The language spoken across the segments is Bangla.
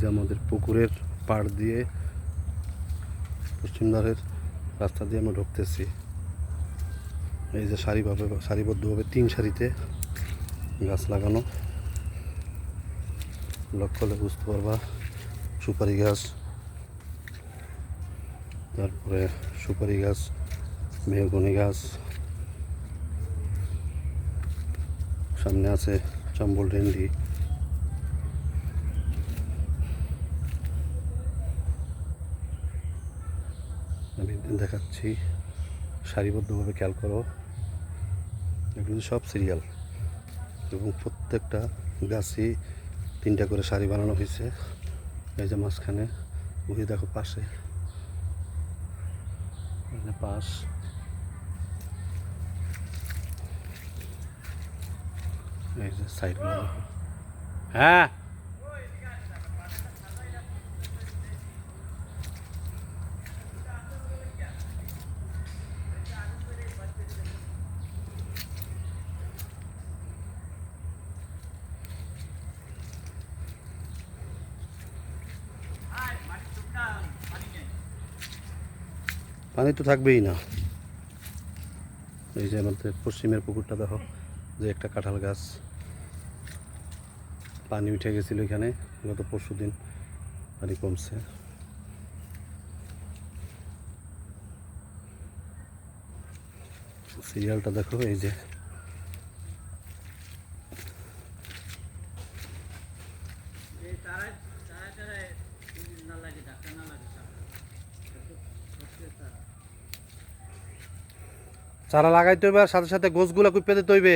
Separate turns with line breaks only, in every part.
যে আমাদের পুকুরের পাড় দিয়ে পশ্চিম ধারের রাস্তা দিয়ে আমরা ঢুকতেছি। এই যে সারিভাবে, সারিবদ্ধভাবে তিন সারিতে গাছ লাগানো। লক্ষ্য হলে বুঝতে পারবা, সুপারি গাছ, তারপরে সুপারি গাছ, মেহগনি গাছ, সামনে আছে চম্বল ডেন্ডি আমি দেখাচ্ছি। সারিবদ্ধভাবে খেয়াল করো। এগুলো সব সিরিয়াল এবং প্রত্যেকটা গাছই তিনটা করে শাড়ি বানানো হয়েছে। এই যে মাঝখানে, ওই দেখো পাশে। পাশ। এই যে সাইড হ্যাঁ? পানি তো থাকবেই না। এই যে আমাদের পশ্চিমের পুকুরটা দেখো, যে একটা কাঁঠাল গাছ। পানি উঠে গেছিল এখানে, গত পরশু দিন পানি কমছে। সিরিয়ালটা দেখো, এই যে। চারা লাগাইতে হইবে আর সাথে সাথে গোছগুলো কুপে দিতে হইবে।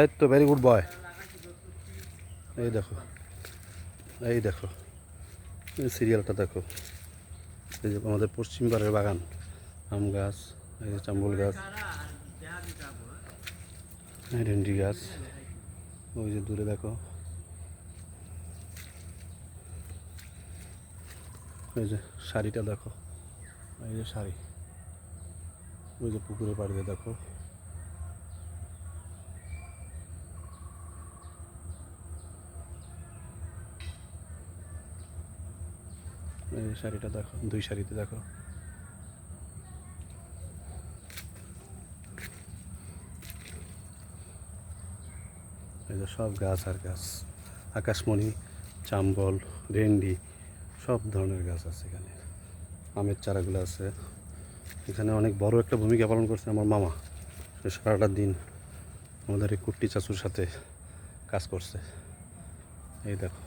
এই তো ভেরি গুড বয় এই দেখো। এই দেখো। এই সিরিয়ালটা দেখো। এই যে আমাদের পশ্চিম পাড়ের বাগান, আম গাছ, এই যে চাম্বল গাছ। ভেন্ডি গাছ। ওই যে দূরে দেখো। এই যে শাড়িটা দেখো। এই যে শাড়ি। ওই যে পুকুরে পাড়িয়ে দেখো। এই শাড়িটা দেখো, দুই শাড়িতে দেখো। এই যে সব গাছ আর গাছ। আকাশমণি, চাম্বল, ভেন্ডি। সব ধরনের গাছ আছে এখানে। আমের চারাগুলো আছে। এখানে অনেক বড় একটা ভূমিকা পালন করছে আমার মামা। সে সারাটা দিন আমাদের এই কুট্টি চাচুর সাথে কাজ করছে। এই দেখো।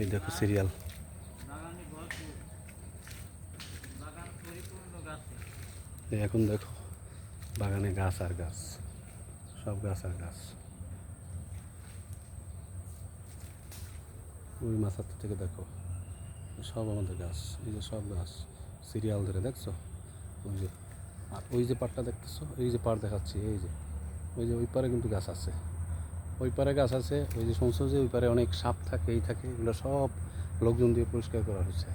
এই দেখো সিরিয়াল। এখন দেখো বাগানে গাছ আর গাছ। সব গাছ আর গাছ। ওই মাথার থেকে দেখো, সব আমাদের গাছ, এই যে সব গাছ, সিরিয়াল ধরে দেখছ? ওই যে, আর ওই যে পাড়টা দেখতেছো? এই যে পাড় দেখাচ্ছি, এই যে, ওই যে ওই পারে কিন্তু গাছ আছে। ওই পারে গাছ আছে, ওই যে শুনছো যে ওই পারে অনেক সাপ থাকে, এই থাকে, এগুলো সব লোকজন দিয়ে পরিষ্কার করা হয়েছে।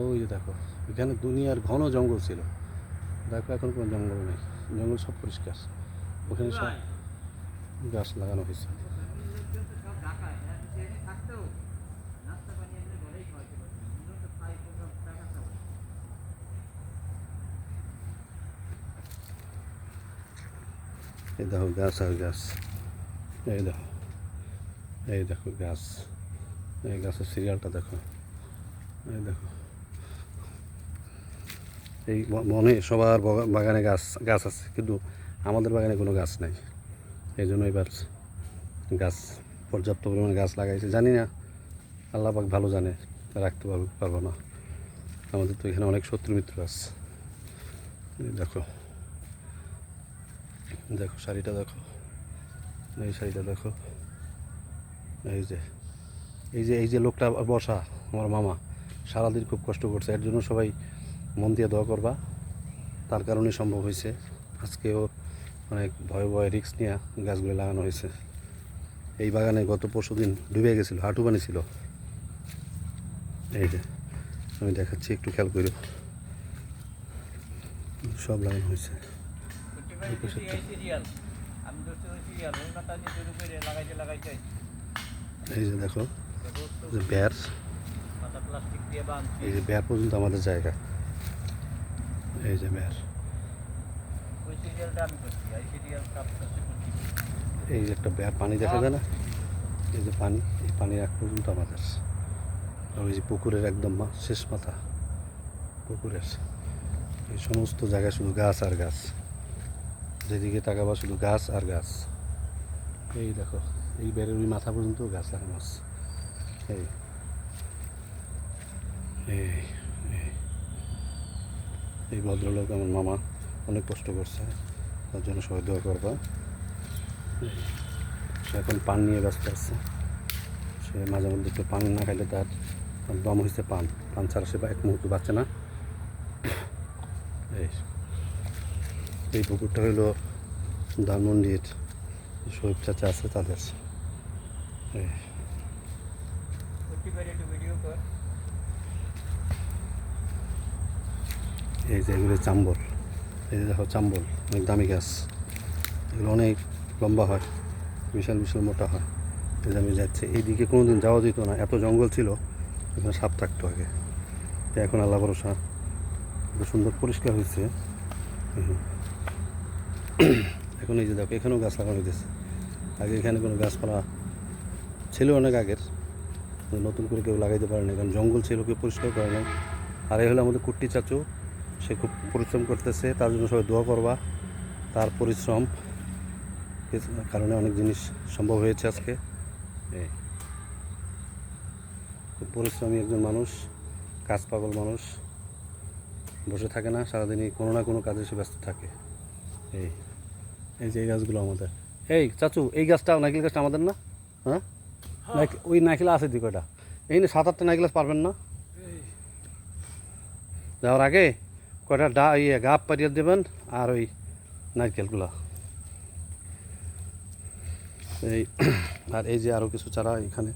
ওই যে দেখো, এখানে দুনিয়ার ঘন জঙ্গল ছিল। দেখো, এখন কোনো জঙ্গল নেই। জঙ্গল সব পরিষ্কার। ওখানে সব গাছ লাগানো হয়েছে।
হ্যাঁ
এই দেখো গাছ আর গাছ। এই দেখো। এই দেখো গাছ। এই গাছের সিরিয়ালটা দেখো। এই দেখো। এই মনে সবার বাগানে গাছ গাছ আছে কিন্তু আমাদের বাগানে কোনো গাছ নাই। এই জন্য এবার গাছ, পর্যাপ্ত পরিমাণে গাছ লাগাইছে। জানি না, আল্লাহ পাক ভালো জানে, রাখতে পারব পারব না। আমাদের তো এখানে অনেক শত্রু মিত্র আছে। দেখো দেখো শাড়িটা দেখো, এই শাড়িটা দেখো, এই যে এই যে এই যে লোকটা বসা, আমার মামা, সারাদিন খুব কষ্ট করছে। এর জন্য সবাই মন দিয়ে দোয়া করবা। তার কারণে সম্ভব হয়েছে। আজকেও অনেক ভয় ভয় রিক্স নিয়ে গাছগুলো লাগানো হয়েছে। এই বাগানে গত পরশু দিন ডুবে গেছিল, হাঁটু পানি ছিল। এই যে, আমি দেখাচ্ছি, একটু খেয়াল করি সব লাগানো হয়েছে।
এই
যে দেখো যে ব্যার এই যে ব্যার পর্যন্ত আমাদের জায়গা। এই যে ব্যার
ওই সিরিয়ালটা আমি করছি এই
যে একটা পানি দেখা যায় না? এই যে পানি এই পানি এক পর্যন্ত আমাদের। আর ওই যে পুকুরের একদম শেষ মাথা। পুকুরের। এই সমস্ত জায়গায় শুধু গাছ আর গাছ। যেদিকে তাকাবা শুধু গাছ আর গাছ। এই দেখো এই বেড়ের ওই মাথা পর্যন্ত গাছ লাগানো আছে এই। এই ভদ্রলোক আমার মামা অনেক কষ্ট করছে। তার জন্য সবাই দোয়া করবা। সে এখন পান নিয়ে ব্যস্ত আছে। সে মাঝে মধ্যে একটু পান না খাইলে তার দম হয়েছে পান। পান ছাড়া সে এক মুহূর্ত বাঁচে না। এই পুকুরটা হইল ধানমন্ডির শহীদ চাচা আছে, তাদের। এই। যে এগুলো চাম্বল এই দেখো চাম্বল, অনেক দামি গাছ। এগুলো অনেক লম্বা হয়, বিশাল বিশাল মোটা হয়। এই আমি যাচ্ছি, এইদিকে কোনো দিন যাওয়া যেত না, এত জঙ্গল ছিল, এখানে সাপ থাকতো আগে। তো এখন আল্লাহ ভরসা সুন্দর পরিষ্কার হয়েছে। এখন এই যে দেখো, এখানেও গাছ লাগানো হয়েছে আগে এখানে কোনো গাছপালা ছিল অনেক আগের নতুন করে কেউ লাগাইতে পারে না কারণ জঙ্গল ছিল, কেউ পরিষ্কার করে না আর এই হলো আমাদের কুট্টি চাচু। সে খুব পরিশ্রম করতেছে তার জন্য সবাই দোয়া করবা। তার পরিশ্রম কারণে অনেক জিনিস সম্ভব হয়েছে আজকে। খুব পরিশ্রমী একজন মানুষ কাজ পাগল মানুষ। বসে থাকে না সারাদিনই কোনো না কোনো কাজে সে ব্যস্ত থাকে। এই এই যে এই গাছগুলো আমাদের। এই চাচু এই গাছটা নাইকেল গাছটা আমাদের না? হ্যাঁ? ওই নাইকেল আছে ওটা এই না সাত আটটা নাইকেল পারবেন না? যাওয়ার আগে কয়টা ডা ইয়ে গাপ পারিয়ে দেবেন আর ওই নারকেলগুলো। এই, আর এই যে আরও কিছু চারা এখানে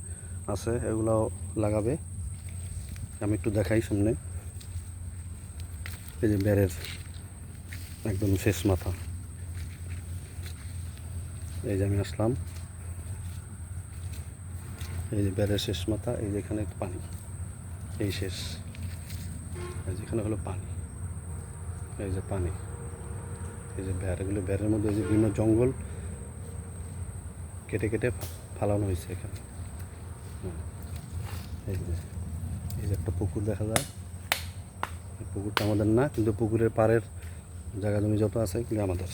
আছে এগুলো লাগাবে। আমি একটু দেখাই সামনে। এই যে বেড়ের একদম শেষ মাথা। এই যে আমি আসলাম। এই যে বেড়ের শেষ মাথা, এই যে এখানে পানি। এই শেষ। যেখানে হলো পানি। এই যে পানি, এই যে ব্যার, এগুলো ব্যারের মধ্যে যে বিভিন্ন জঙ্গল কেটে কেটে ফালানো হয়েছে এখানে। এই যে এই যে একটা পুকুর দেখা যায়। পুকুরটা আমাদের না, কিন্তু পুকুরের পাড়ের জায়গা জমি যত আছে এগুলো আমাদের।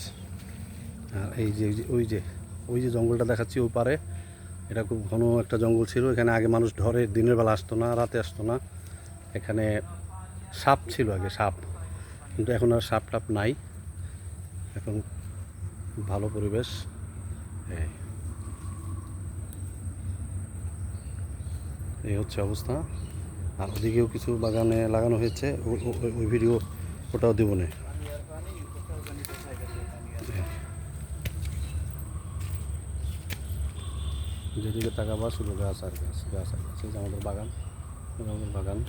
আর এই যে- ওই যে ওই যে জঙ্গলটা দেখাচ্ছি ওই পারে এটা খুব ঘন একটা জঙ্গল ছিল। এখানে আগে মানুষ ধরে, দিনের বেলা আসতো না, রাতে আসতো না। এখানে সাপ ছিল আগে, সাপ। কিন্তু এখন আর সাপ টাপ নাই। এখন ভালো পরিবেশ। এই এই হচ্ছে অবস্থা। আর ওদিকেও কিছু বাগানে লাগানো হয়েছে। ওই- ভিডিও ওটাও দেবো না। যেদিকে তাকাবা শুধু গাছ আর গাছ গাছ আর গাছ। আমাদের বাগান আমাদের বাগান।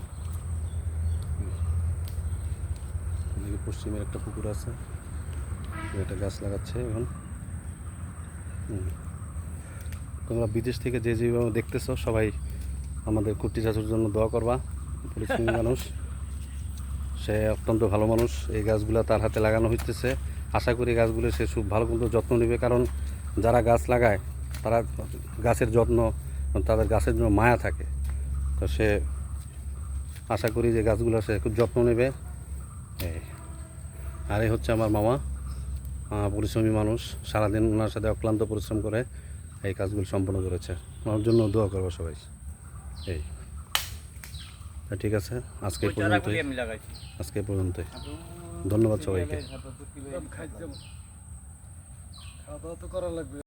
এদিকে পশ্চিমের একটা পুকুর আছে। একটা গাছ লাগাচ্ছে এখন। তোমরা বিদেশ থেকে যে যেভাবে দেখতেছো সবাই আমাদের কুর্তি চাচুর জন্য দোয়া করবা। পরিশ্রমী মানুষ। সে অত্যন্ত ভালো মানুষ। এই গাছগুলো তার হাতে লাগানো হইতেছে। আশা করি গাছগুলো সে খুব ভালো কিন্তু যত্ন নেবে। কারণ যারা গাছ লাগায় তারা গাছের যত্ন তাদের গাছের জন্য মায়া থাকে। তো সে আশা করি যে গাছগুলো সে খুব যত্ন নেবে। আর এই হচ্ছে আমার মামা পরিশ্রমী মানুষ সারাদিন ওনার সাথে অক্লান্ত পরিশ্রম করে এই কাজগুলো সম্পন্ন করেছে। ওনার জন্য দোয়া করব সবাই। এই। ঠিক আছে আজকে
পর্যন্ত
আজকে এই পর্যন্তই। ধন্যবাদ সবাইকে।
সিরিয়ালের ধাপে প্রত্যেকবারই
খাদ্য খাওয়া দাওয়া তো করা লাগবে।